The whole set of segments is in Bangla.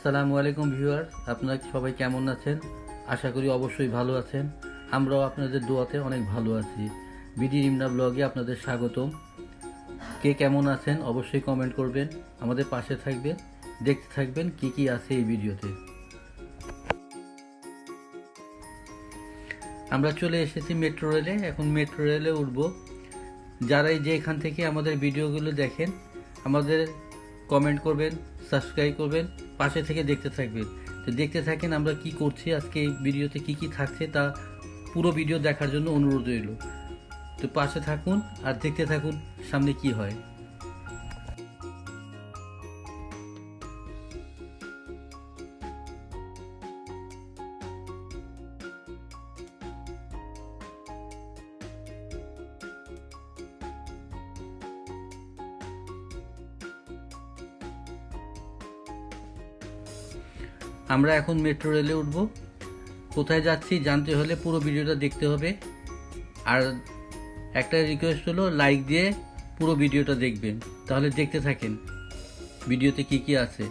আসসালামু আলাইকুম ভিউয়ার, আপনারা সবাই কেমন আছেন? আশা করি অবশ্যই ভালো আছেন। আমরাও আপনাদের দোয়াতে অনেক ভালো আছি। বিডি ইমনা ব্লগে আপনাদের স্বাগতম। কে কেমন আছেন অবশ্যই কমেন্ট করবেন, আমাদের পাশে থাকবেন, দেখতে থাকবেন কি কি আছে এই ভিডিওতে। আমরা চলে এসেছি মেট্রো রেলে এখন মেট্রো রেলে উঠব। যারাই যে এখান থেকে আমাদের ভিডিওগুলো দেখেন, আমাদের কমেন্ট করবেন সাবস্ক্রাইব করবেন পাশে থেকে দেখতে থাকবেন। তো দেখতে থাকেন আমরা কি করছি, আজকে এই ভিডিওতে কি কি থাকছে তা পুরো ভিডিও দেখার জন্য অনুরোধ রইল। তো পাশে থাকুন আর দেখতে থাকুন সামনে কি হয়। আমরা এখন মেট্রো রেলে উঠব। কোথায় যাচ্ছি জানতে হলে পুরো ভিডিওটা দেখতে হবে। আর একটা রিকোয়েস্ট হলো লাইক দিয়ে পুরো ভিডিওটা দেখবেন। তাহলে দেখতে থাকেন। ভিডিওতে কি কি আছে।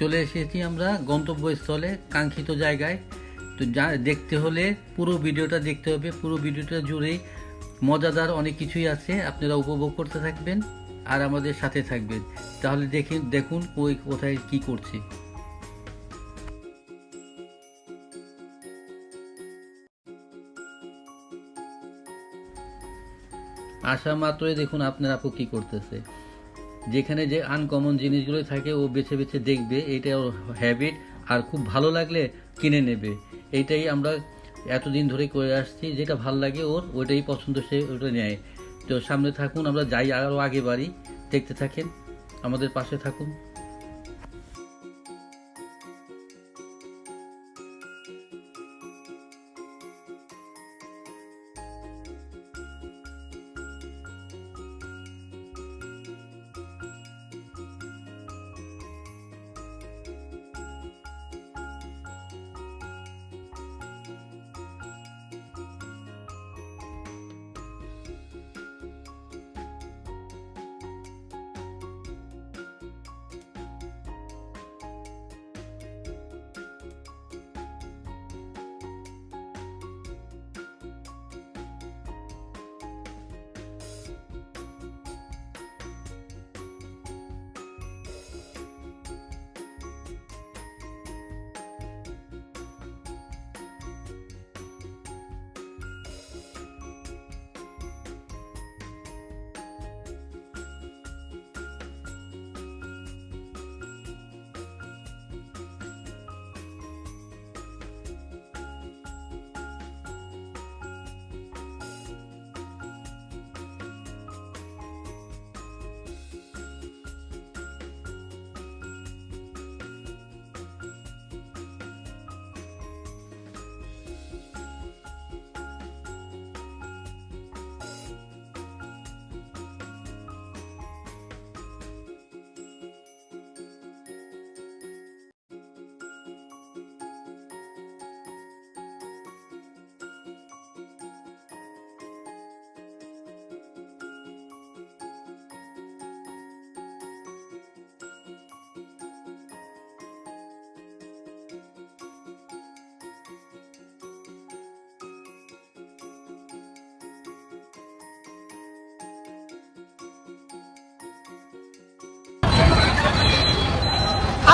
চলে এসেছি আমরা গন্তব্যস্থলে কাঙ্ক্ষিত জায়গায়। তো যা, দেখতে হলে পুরো ভিডিওটা দেখতে হবে। পুরো ভিডিওটা জুড়েই মজাদার অনেক কিছুই আছে। আপনারা উপভোগ করতে থাকবেন আর আমাদের সাথে থাকবেন। তাহলে দেখে, দেখুন ওই কোথায় কি করছে। আসা মাত্রই দেখুন আপনার আপু কি করতেছে। যেখানে যে আনকমন জিনিসগুলো থাকে, ও বেছে বেছে দেখবে এটা ওর হ্যাবিট আর খুব ভালো লাগলে কিনে নেবে। এইটাই আমরা এতদিন ধরে করে আসছি, যেটা ভালো লাগে ওর, ওইটাই পছন্দ সে ওটা নেয়। তো সামনে থাকুন, আমরা যাই আরও আগে বাড়ি, দেখতে থাকেন, আমাদের পাশে থাকুন।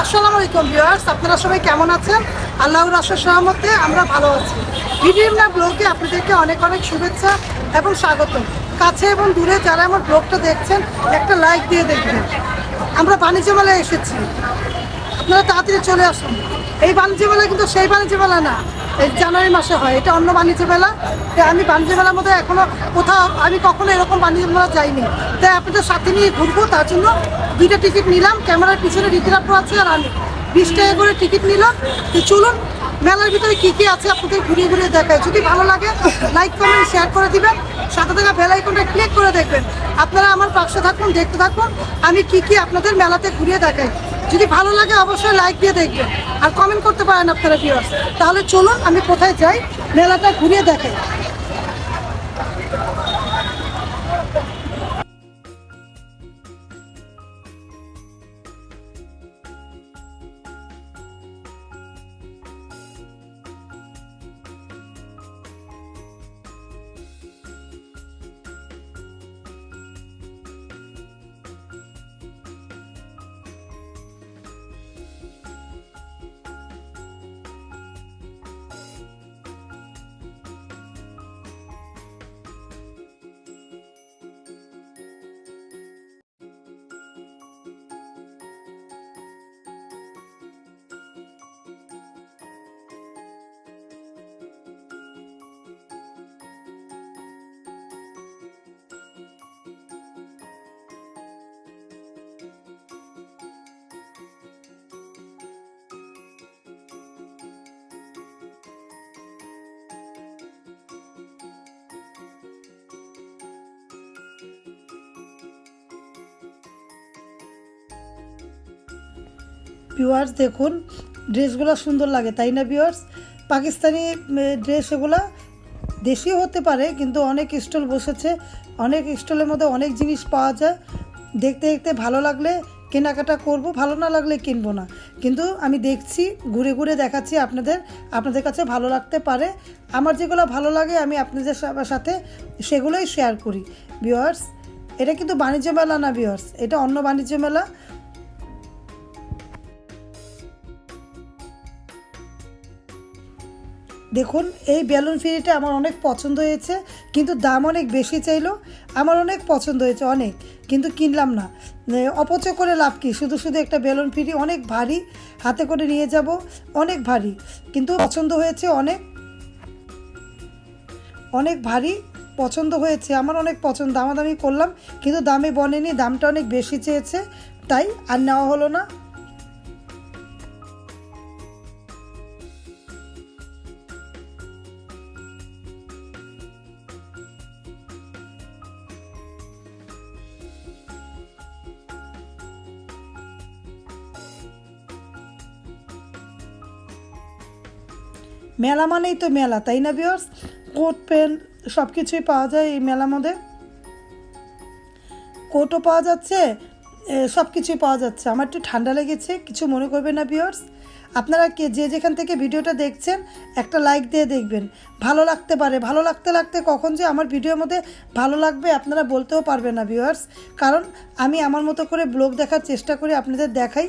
আসসালামু আলাইকুম ভিউয়ার্স, আপনারা সবাই কেমন আছেন? আল্লাহর আশা সহমতে আমরা ভালো আছি। ভিডিও না ব্লগে আপনাদেরকে অনেক অনেক শুভেচ্ছা এবং স্বাগত। কাছে এবং দূরে যারা আমার ব্লগটা দেখছেন, একটা লাইক দিয়ে দেখবেন। আমরা বাণিজ্য মেলায় এসেছি। আপনারা তাড়াতাড়ি চলে আসুন। এই বাণিজ্য মেলা কিন্তু সেই বাণিজ্য মেলা না। জানুয়ারি মাসে হয়। এটা অন্য বাণিজ্য মেলা। আমি বাণিজ্য মেলার মধ্যে এখনও কোথাও আমি কখনো এরকম বাণিজ্য মেলা যাইনি। তাই আপনাদের সাথে নিয়ে ঘুরবো, তার জন্য দুইটা টিকিট নিলাম। ক্যামেরার পিছনে রিতিরাপ্র আছে আর আমি। বিশ টাকা করে টিকিট নিলাম। তো চলুন, মেলার ভিতরে কী কী আছে আপনাদের ঘুরিয়ে ঘুরিয়ে দেখায়। যদি ভালো লাগে লাইক কমেন্ট শেয়ার করে দিবেন। সাথে থাকা বেল আইকনটা ক্লিক করে দেখবেন। আপনারা আমার পাশে থাকুন, দেখতে থাকুন। আমি কি কি আপনাদের মেলাতে ঘুরিয়ে দেখাই। যদি ভালো লাগে অবশ্যই লাইক দিয়ে দেখবেন। আর কমেন্ট করতে পারেন আপনারা ভিউয়ার্স তাহলে চলুন, আমি কোথায় যাই, মেলাটা ঘুরিয়ে দেখাই। ভিউয়ার্স দেখুন, ড্রেসগুলো সুন্দর লাগে, তাই না ভিউয়ার্স পাকিস্তানি ড্রেস এগুলো দেশীয় হতে পারে, কিন্তু অনেক স্টল বসেছে, অনেক স্টলের মধ্যে অনেক জিনিস পাওয়া যায়। দেখতে দেখতে ভালো লাগলে কেনাকাটা করব, ভালো না লাগলে কিনবো না। কিন্তু আমি দেখছি, ঘুরে ঘুরে দেখাচ্ছি আপনাদের আপনাদের কাছে ভালো লাগতে পারে। আমার যেগুলো ভালো লাগে, আমি আপনাদের সাথে সেগুলোই শেয়ার করি। ভিওয়ার্স এটা কিন্তু বাণিজ্য মেলা না ভিউয়ার্স এটা অন্য বাণিজ্য মেলা। দেখুন, এই বেলুন ফিরিটা আমার অনেক পছন্দ হয়েছে, কিন্তু দাম অনেক বেশি চাইলো। আমার অনেক পছন্দ হয়েছে, অনেক, কিন্তু কিনলাম না। অপচয় করে লাভ কি? শুধু শুধু একটা বেলুন ফিরি, অনেক ভারী, হাতে করে নিয়ে যাব, অনেক ভারী, কিন্তু পছন্দ হয়েছে অনেক। অনেক ভারী, পছন্দ হয়েছে, আমার অনেক পছন্দ, দামাদামি করলাম, কিন্তু দামে বনেনি, দামটা অনেক বেশি চেয়েছে, তাই আর নেওয়া হলো না। মেলা মানেই তো মেলা, তাই না বিয়ার্স কোট প্যান্ট সব কিছুই পাওয়া যায় এই মেলার মধ্যে। কোটও পাওয়া যাচ্ছে সব কিছুই পাওয়া যাচ্ছে। আমার একটু ঠান্ডা লেগেছে, কিছু মনে করবেন না বিয়ার্স আপনারা কে, যে যেখান থেকে ভিডিওটা দেখছেন, একটা লাইক দিয়ে দেখবেন। ভালো লাগতে পারে, ভালো লাগতে লাগতে কখন যে আমার ভিডিওর মধ্যে ভালো লাগবে আপনারা বলতেও পারবেন না ভিউয়ার্স কারণ আমি আমার মতো করে ব্লগ দেখার চেষ্টা করি আপনাদের দেখাই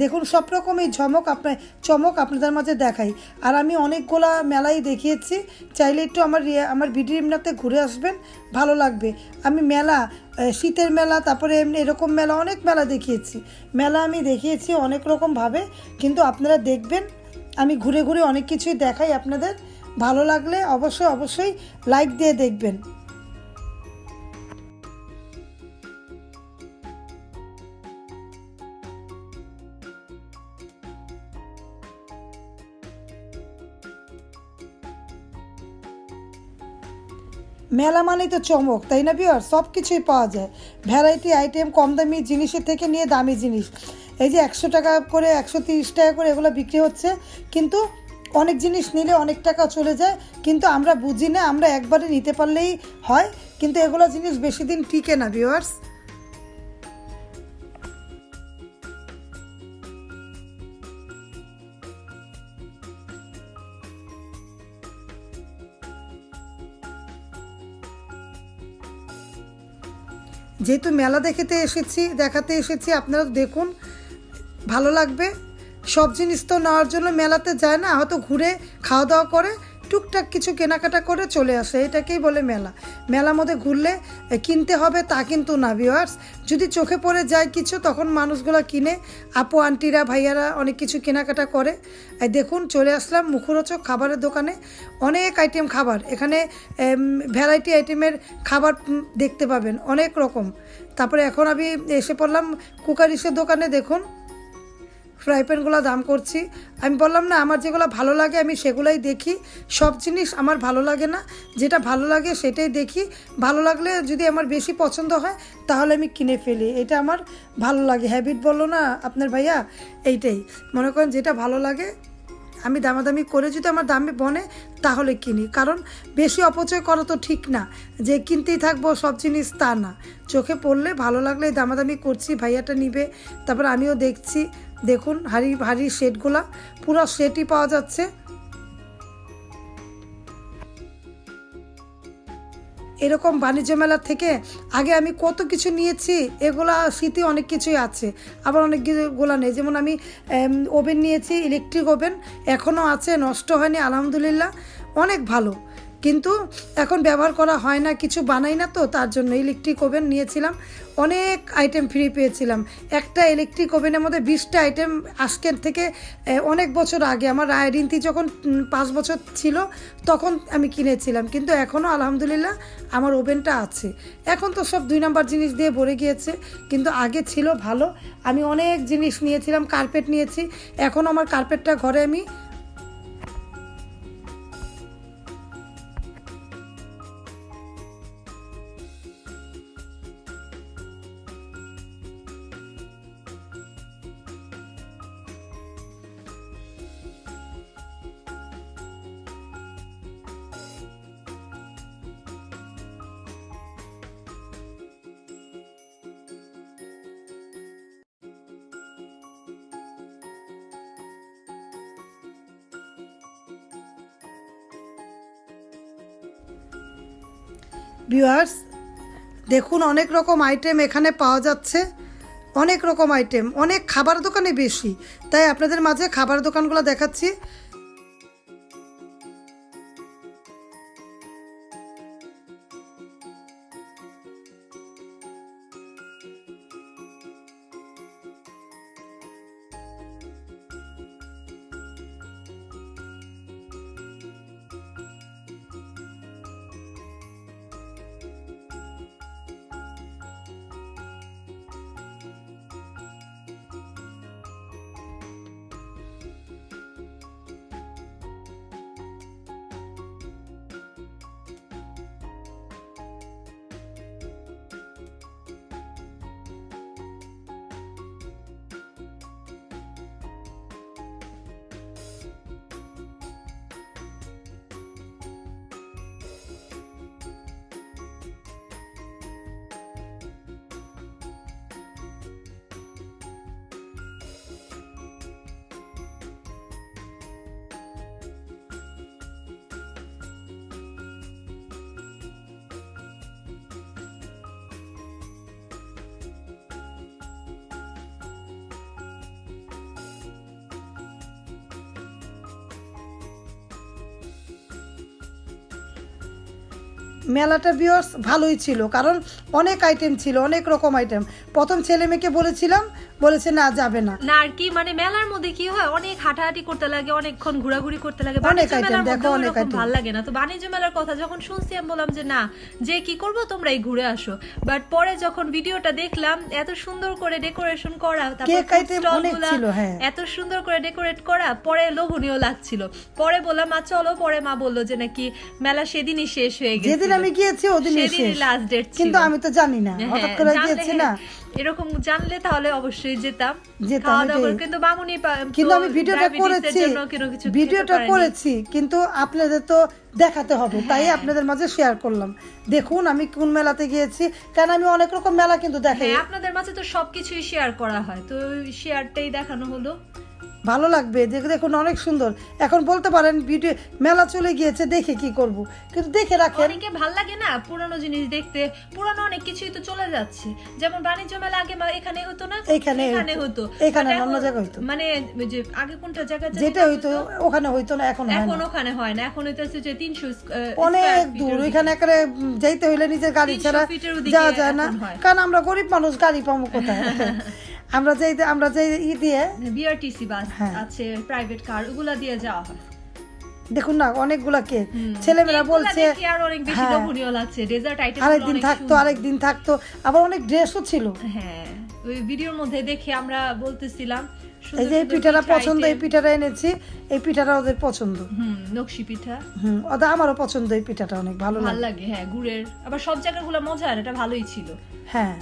দেখুন সব রকমই ঝমক আপনার, চমক আপনাদের মাঝে দেখাই। আর আমি অনেকগুলা মেলাই দেখিয়েছি, চাইলে একটু আমার আমার ভিডিও এমনাতে ঘুরে আসবেন, ভালো লাগবে। আমি মেলা শীতের মেলা, তারপরে এমনি এরকম মেলা, অনেক মেলা দেখিয়েছি। মেলা আমি দেখিয়েছি অনেক রকমভাবে কিন্তু আপনারা দেখবেন, আমি ঘুরে ঘুরে অনেক কিছুই দেখাই আপনাদের। ভালো লাগলে অবশ্যই অবশ্যই লাইক দিয়ে দেখবেন। মেলা মানেই তো চমক, তাই না বিয়ার সব কিছুই পাওয়া যায়। ভ্যারাইটি আইটেম কম দামি জিনিসের থেকে নিয়ে দামি জিনিস। এই যে একশো টাকা করে, একশো তিরিশ টাকা করে এগুলো বিক্রি হচ্ছে, কিন্তু অনেক জিনিস নিলে অনেক টাকা চলে যায়, কিন্তু আমরা বুঝি না, আমরা একবারে নিতে পারলেই হয়, কিন্তু এগুলো জিনিস বেশি দিন টিকে না ভিউয়ার্স যেহেতু মেলা দেখেতে এসেছি, দেখাতে এসেছি, আপনারা দেখুন, ভালো লাগবে। সব জিনিস তো নেওয়ার জন্য মেলাতে যায় না, হয়তো ঘুরে খাওয়া দাওয়া করে টুকটাক কিছু কেনাকাটা করে চলে আসে, এটাকেই বলে মেলা। মেলার মধ্যে ঘুরলে কিনতে হবে তা কিন্তু না ভিওয়ার্স যদি চোখে পড়ে যায় কিছু, তখন মানুষগুলো কিনে, আপু, আন্টিরা, ভাইয়ারা অনেক কিছু কেনাকাটা করে। দেখুন, চলে আসলাম মুখরোচক খাবারের দোকানে। অনেক আইটেম খাবার, এখানে ভ্যারাইটি আইটেমের খাবার দেখতে পাবেন, অনেক রকম। তারপরে এখন আমি এসে পড়লাম কুকারিসের দোকানে, দেখুন। ফ্রাই প্যানগুলো দাম করছি। আমি বললাম, না, আমার যেগুলো ভালো লাগে আমি সেগুলাই দেখি। সব জিনিস আমার ভালো লাগে না। যেটা ভালো লাগে সেটাই দেখি। ভালো লাগলে যদি আমার বেশি পছন্দ হয়, তাহলে আমি কিনে ফেলি। এটা আমার ভালো লাগে। হ্যাবিট বলল, না, আপনার ভাইয়া, এইটাই। মনে করেন যেটা ভালো লাগে, আমি দামাদামি করে যদি আমার দামে বনে, তাহলে কিনি। কারণ বেশি অপচয় করা তো ঠিক না। যে কিনতেই থাকব, সব জিনিস তা না। চোখে পড়লে ভালো লাগলে দামাদামি করছি, ভাইয়াটা নিবে। তারপর আমিও দেখছি। দেখুন, হাড়ি, হাড়ির সেটগুলা পুরো সেটই পাওয়া যাচ্ছে। এরকম বাণিজ্য মেলা থেকে আগে আমি কত কিছু নিয়েছি, এগুলা স্মৃতি অনেক কিছুই আছে। আবার অনেক অনেকগুলো নেই। যেমন আমি ওভেন নিয়েছি ইলেকট্রিক ওভেন এখনও আছে, নষ্ট হয়নি, আলহামদুলিল্লাহ, অনেক ভালো। কিন্তু এখন ব্যবহার করা হয় না, কিছু বানাই না তো, তার জন্য ইলেকট্রিক ওভেন নিয়েছিলাম। অনেক আইটেম ফ্রি পেয়েছিলাম। একটা ইলেকট্রিক ওভেনের মধ্যে বিশটা আইটেম আজকের থেকে অনেক বছর আগে। আমার রিন্তি যখন পাঁচ বছর ছিল, তখন আমি কিনেছিলাম। কিন্তু এখনও আলহামদুলিল্লাহ আমার ওভেনটা আছে। এখন তো সব দুই নাম্বার জিনিস দিয়ে ভরে গিয়েছে। কিন্তু আগে ছিল ভালো। আমি অনেক জিনিস নিয়েছিলাম কার্পেট নিয়েছি। এখন আমার কার্পেটটা ঘরে আমি ভিউয়ার্স দেখুন অনেক রকম আইটেম এখানে পাওয়া যাচ্ছে। অনেক রকম আইটেম অনেক খাবার দোকানে বেশি। তাই আপনাদের মাঝে খাবার দোকানগুলো দেখাচ্ছি। মেলাটা বিয়ার্স ভালোই ছিল, কারণ অনেক আইটেম ছিল, অনেক রকম আইটেম প্রথম ছেলে মেয়েকে বলেছিলাম বলেছে না যাবে না। না আর কি মানে মেলার মধ্যে কি হয়? অনেক হাঁটাহাঁটি করতে লাগে অনেকক্ষণ ঘোরাঘুরি করতে লাগে। অনেক মেলার দেখো, অনেক item। ভালো লাগে না। তো বাণিজ্য মেলার কথা যখন শুনছি আমি বললাম যে না যে কি করব তোমরাই ঘুরে আসো। বাট পরে যখন ভিডিওটা দেখলাম এত সুন্দর করে ডেকোরেশন করা হ্যাঁ। এত সুন্দর করে ডেকোরেট করা পরে লোভনীয় লাগছিল। পরে বললাম মা চলো। পরে মা বলল যে নাকি মেলা সেদিনই শেষ হয়ে গেছে যেদিন আমি গিয়েছি ওদিনই সেদিনই শেষ। date ছিল। কিন্তু আমি তো জানি না হ্যাঁ, হঠাৎ করে গিয়েছি না। এরকম জানলে তাহলে অবশ্যই যেতাম। যেতাম, খাওয়া দাওয়া কিন্তু বামুনি কিন্তু আমি ভিডিওটা করেছি। ভিডিওটা করেছি কিন্তু আপনাদের তো দেখাতে হবে তাই আপনাদের মাঝে শেয়ার করলাম। দেখুন আমি কোন মেলাতে গিয়েছি কারণ আমি অনেক রকম মেলা কিন্তু দেখাই হ্যাঁ আপনাদের মাঝে তো সবকিছুই শেয়ার করা হয় তো শেয়ারটাই দেখানো হলো। ভালো লাগবে দেখে দেখুন অনেক সুন্দর। এখন বলতে পারেন ভিডিও মেলা চলে গিয়েছে দেখে কি করব। কিন্তু দেখে রাখেন। অনেকে ভালো লাগে না পুরানো জিনিস দেখতে পুরানো অনেক কিছুই তো চলে যাচ্ছে। যেমন বাণিজ্য মেলা আগে এখানে হতো না? এখানে এখানে হতো। এখানে অন্য জায়গায় হতো। মানে যে আগে কোনটা জায়গা যেটা হইতো ওখানে হইতো না এখন এখন ওখানে হয় না। এখন হইতেছে যে তিনশো অনেক দূর ওইখানে একেবারে যাইতে হইলে নিজের গাড়ি ছাড়া যাওয়া যায় না। কারণ আমরা গরিব মানুষ গাড়ি পাবো কোথায়? আমরা যাই আমরা যাই ই দিয়ে বিআরটিসি বাস হ্যাঁ। আছে প্রাইভেট কার ওগুলা দিয়ে যাওয়া হয়। দেখুন না অনেকগুলা কেক ছেলেমেয়েরা বলছে আর হ্যাঁ। আরেকদিন থাকতো আরেকদিন থাকতো আবার অনেক ড্রেসও ছিল। হ্যাঁ ওই ভিডিওর মধ্যে দেখে আমরা বলতেছিলাম এই যে এই পিঠাটা পিঠা পছন্দ এই। পিঠাটা এনেছি এই পিঠাটা ওদের পছন্দ। হুম নকশি পিঠা। হুম ওদের আমারও পছন্দ এই পিঠাটা অনেক ভালো ভালো লাগে। লাগে হ্যাঁ গুড়ের আবার সব জায়গাগুলো মজার এটা ভালোই ছিল। হ্যাঁ।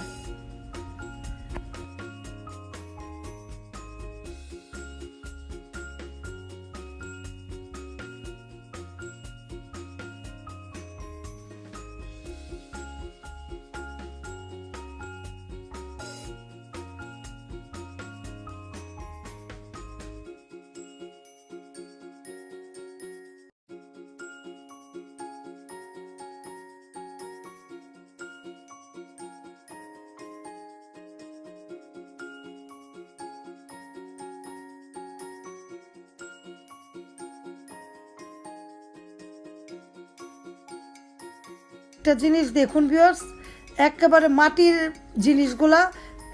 একটা জিনিস দেখুন ভিউয়ার্স একেবারে মাটির জিনিসগুলা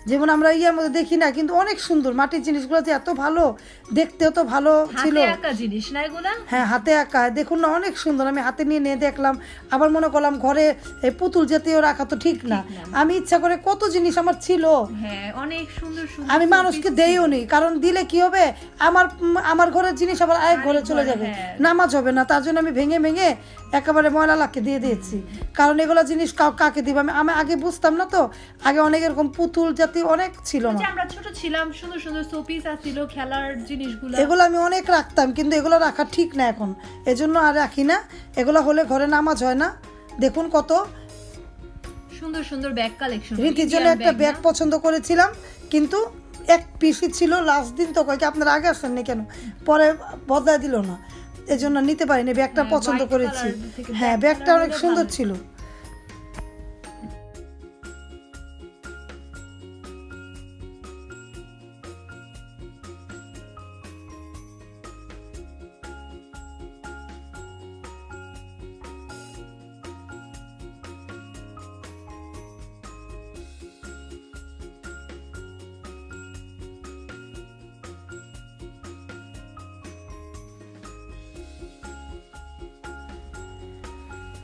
যেমন আমরা ইয়ের মধ্যে দেখি না কিন্তু অনেক সুন্দর মাটির জিনিসগুলো যে এত ভালো দেখতেও তো ভালো ছিল। জিনিস না এগুলা? হ্যাঁ হাতে আঁকা। দেখুন না অনেক সুন্দর আমি হাতে নিয়ে নিয়ে দেখলাম। আবার মনে করলাম ঘরে এই পুতুল জাতীয় রাখা তো ঠিক না। আমি ইচ্ছা করে কত জিনিস আমার ছিল। হ্যাঁ অনেক সুন্দর সুন্দর আমি মানুষকে দেইও নি কারণ দিলে কি হবে? আমার আমার ঘরের জিনিস আবার আরেক ঘরে চলে যাবে। হ্যাঁ। নামাজ হবে না তার জন্য আমি ভেঙে ভেঙে একেবারে ময়লা লাখকে দিয়ে দিয়েছি। কারণ এগুলো জিনিস কাউ কাকে দিব? আমি আমি আগে বুঝতাম না তো। আগে অনেক এরকম পুতুল জাতি অনেক ছিল না। আমরা ছোট ছিলাম সুন্দর সুন্দর শোপিস আছিল খেলার জিনিসগুলো। এগুলো আমি অনেক রাখতাম কিন্তু এগুলো রাখা ঠিক না এখন। এজন্য আর রাখি না। এগুলো হলে ঘরে নামাজ হয় না। দেখুন কত সুন্দর সুন্দর ব্যাগ কালেকশন রীতির জন্য একটা ব্যাগ পছন্দ করেছিলাম কিন্তু এক পিসি ছিল লাস্ট দিন তো কয়েক আপনারা আগে আসেননি কেন? পরে বদলায় দিল না। এজন্য নিতে পারিনি। ব্যাগটা হ্যাঁ, পছন্দ করেছি। হ্যাঁ ব্যাগটা অনেক সুন্দর ছিল।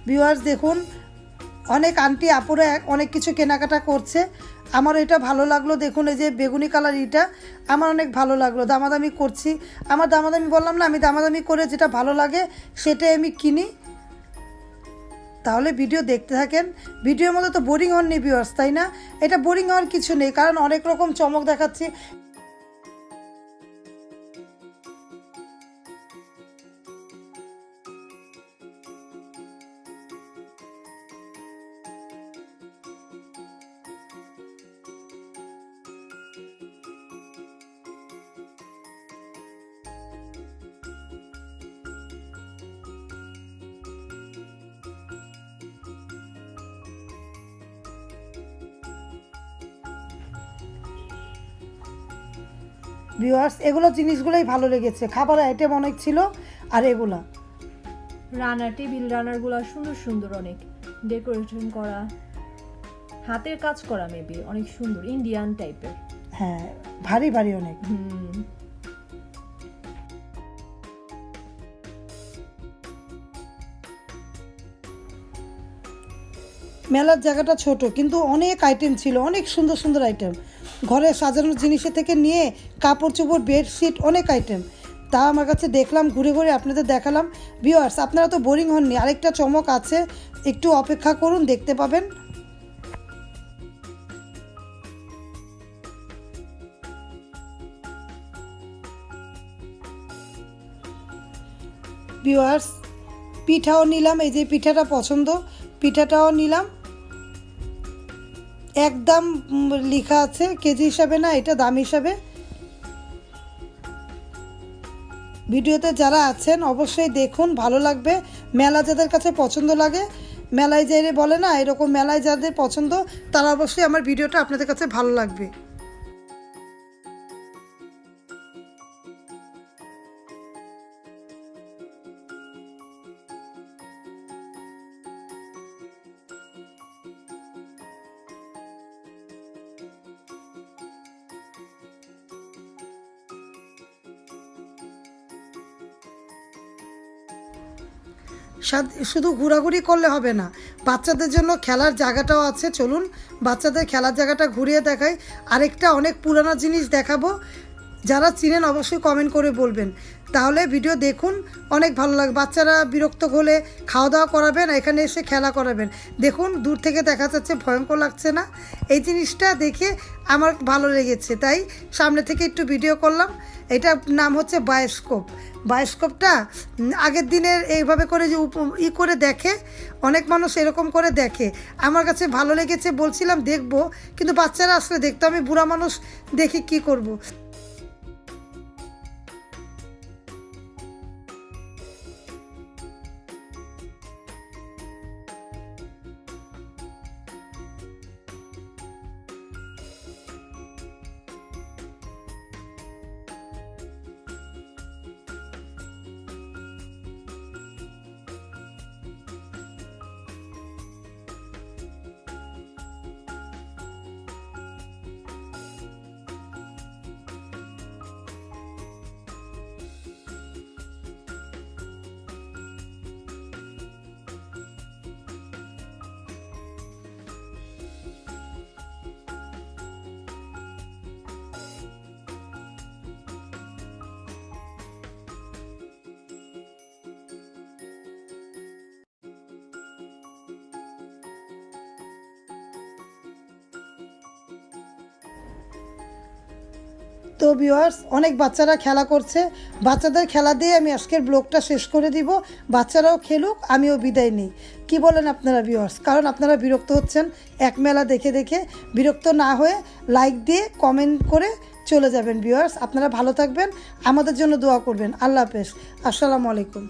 ভিউয়ার্স দেখুন, অনেক আন্টি আপুরা অনেক কিছু কেনাকাটা করছে। আমার এটা ভালো লাগল, দেখুন, এই যে বেগুনি কালার এটা, আমার অনেক ভালো লাগল। দামাদামি করছি। আমার দামাদামি বললাম না, আমি দামাদামি করে যেটা ভালো লাগে, সেটাই আমি কিনি। তাহলে ভিডিও দেখতে থাকেন। ভিডিওর মধ্যে তো বোরিং হননি ভিউয়ার্স তাই না? এটা বোরিং হওয়ার কিছু নেই, কারণ অনেক রকম চমক দেখাচ্ছি। ভিউয়ার্স এগুলো জিনিসগুলোই ভালো লেগেছে। খাবার আইটেম অনেক ছিল আর এগুলা। রানার টেবিল রানারগুলো সুন্দর সুন্দর অনেক। ডেকোরেশন করা হাতের কাজ করা মেবি অনেক সুন্দর ইন্ডিয়ান টাইপের হ্যাঁ ভারী ভারী অনেক। হুম। মেলার জায়গাটা ছোট, কিন্তু অনেক আইটেম ছিল, অনেক সুন্দর সুন্দর আইটেম ঘরে সাজানোর জিনিসের থেকে নিয়ে কাপড় চোপড় বেডশিট অনেক আইটেম তা আমার কাছে দেখলাম, ঘুরে ঘুরে আপনাদের দেখালাম। ভিউয়ার্স আপনারা তো বোরিং হননি। আরেকটা চমক আছে, একটু অপেক্ষা করুন, দেখতে পাবেন। ভিউয়ার্স পিঠাও নিলাম, এই যে পিঠাটা পছন্দ, পিঠাটাও নিলাম। একদম লেখা আছে, কেজি হিসাবে না, এটা দাম হিসাবে। ভিডিওতে যারা আছেন, অবশ্যই দেখুন, ভালো লাগবে। মেলা যাদের কাছে পছন্দ লাগে, মেলায় যাইলে বলে না, এরকম মেলায় যাদের পছন্দ, তারা অবশ্যই আমার ভিডিওটা আপনাদের কাছে ভালো লাগবে। শুধু ঘোরাঘুরি করলে হবে না। বাচ্চাদের জন্য খেলার জায়গাটাও আছে, চলুন। বাচ্চাদের খেলার জায়গাটা ঘুরিয়ে দেখাই। আরেকটা অনেক পুরানো জিনিস দেখাবো। যারা চিনেন অবশ্যই কমেন্ট করে বলবেন। তাহলে ভিডিও দেখুন, অনেক ভালো লাগে বাচ্চারা বিরক্ত হলে খাওয়া দাওয়া করাবেন, এখানে এসে খেলা করাবেন। দেখুন, দূর থেকে দেখা যাচ্ছে ভয়ঙ্কর লাগছে না? এই জিনিসটা দেখে আমার ভালো লেগেছে। তাই সামনে থেকে একটু ভিডিও করলাম। এটা নাম হচ্ছে বায়োস্কোপ বায়োস্কোপটা আগের দিনের এইভাবে করে যে ই করে দেখে, অনেক মানুষ এরকম করে দেখে। আমার কাছে ভালো লেগেছে, বলছিলাম দেখব, কিন্তু বাচ্চারা আসলে দেখতো, আমি বুড়া মানুষ দেখি কি করব। তো ভিউয়ার্স অনেক বাচ্চারা খেলা করছে। বাচ্চাদের খেলা দিয়ে আমি আজকের ব্লগটা শেষ করে দিব। বাচ্চারাও খেলুক, আমিও বিদায় নিই। কি বলেন আপনারা ভিউয়ার্স কারণ আপনারা বিরক্ত হচ্ছেন এক মেলা দেখে দেখে। বিরক্ত না হয়ে লাইক দিয়ে কমেন্ট করে চলে যাবেন ভিউয়ার্স আপনারা ভালো থাকবেন, আমাদের জন্য দোয়া করবেন। আল্লাহ হাফেজ। আসসালামু আলাইকুম।